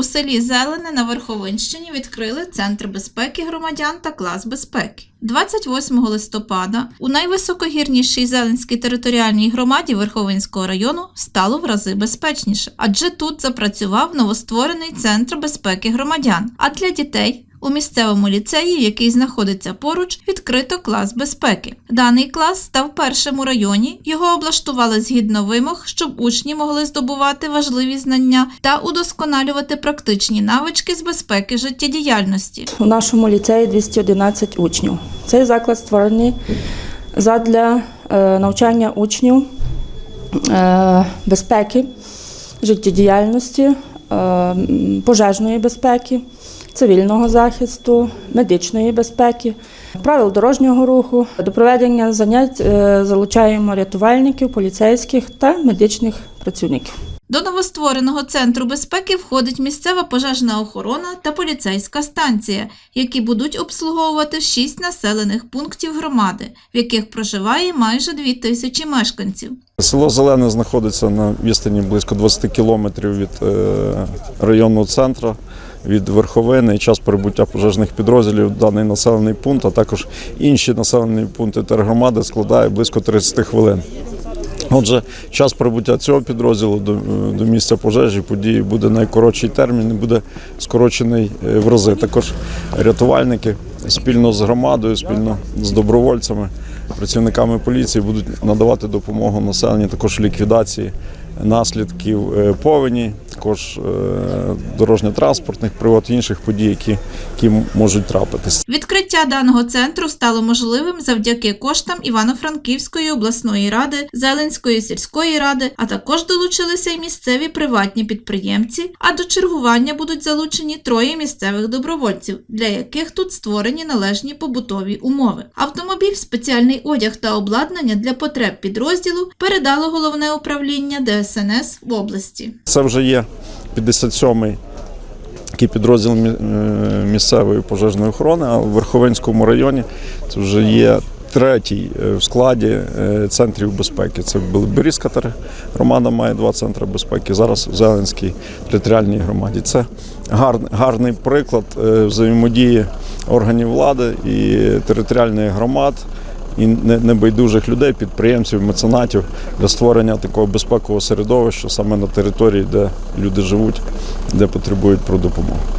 У селі Зелене на Верховинщині відкрили Центр безпеки громадян та клас безпеки. 28 листопада у найвисокогірнішій Зеленській територіальній громаді Верховинського району стало в рази безпечніше, адже тут запрацював новостворений центр безпеки громадян. А для дітей у місцевому ліцеї, який знаходиться поруч, відкрито клас безпеки. Даний клас став першим у районі. Його облаштували згідно вимог, щоб учні могли здобувати важливі знання та удосконалювати практичні навички з безпеки життєдіяльності. У нашому ліцеї 211 учнів. Цей заклад створений задля е, навчання учнів е, безпеки, життєдіяльності, е, пожежної безпеки, цивільного захисту, медичної безпеки, правил дорожнього руху. До проведення занять е, залучаємо рятувальників, поліцейських та медичних працівників. До новоствореного центру безпеки входить місцева пожежна охорона та поліцейська станція, які будуть обслуговувати шість населених пунктів громади, в яких проживає майже дві тисячі мешканців. Село Зелене знаходиться на відстані близько 20 кілометрів від е, районного центру, від верховини. Час перебуття пожежних підрозділів в даний населений пункт, а також інші населені пункти тергромади складає близько 30 хвилин. Отже, час прибуття цього підрозділу до, до місця пожежі події буде найкоротший термін і буде скорочений е, в рази. Також рятувальники спільно з громадою, спільно з добровольцями, працівниками поліції будуть надавати допомогу населенню також ліквідації наслідків е, повені, також е, дорожньо-транспортних пригод, інших подій, які, які можуть трапитися. Відкриття даного центру стало можливим завдяки коштам Івано-Франківської обласної ради, Зеленської сільської ради, а також долучилися й місцеві приватні підприємці. А до чергування будуть залучені троє місцевих добровольців, для яких тут створені належні побутові умови. Автомобіль, спеціальний одяг та обладнання для потреб підрозділу передало головне управління ДСНС в області. Це вже є 57-й такий підрозділ е, місцевої пожежної охорони, а в Верховинському районі це вже є третій е, в складі е, центрів безпеки. Це Берізька тер- громада має два центри безпеки. Зараз в Зеленській територіальній громаді. Це гарний, приклад взаємодії органів влади і територіальних громад і небайдужих людей, підприємців, меценатів для створення такого безпекового середовища саме на території, де люди живуть, де потребують про допомогу.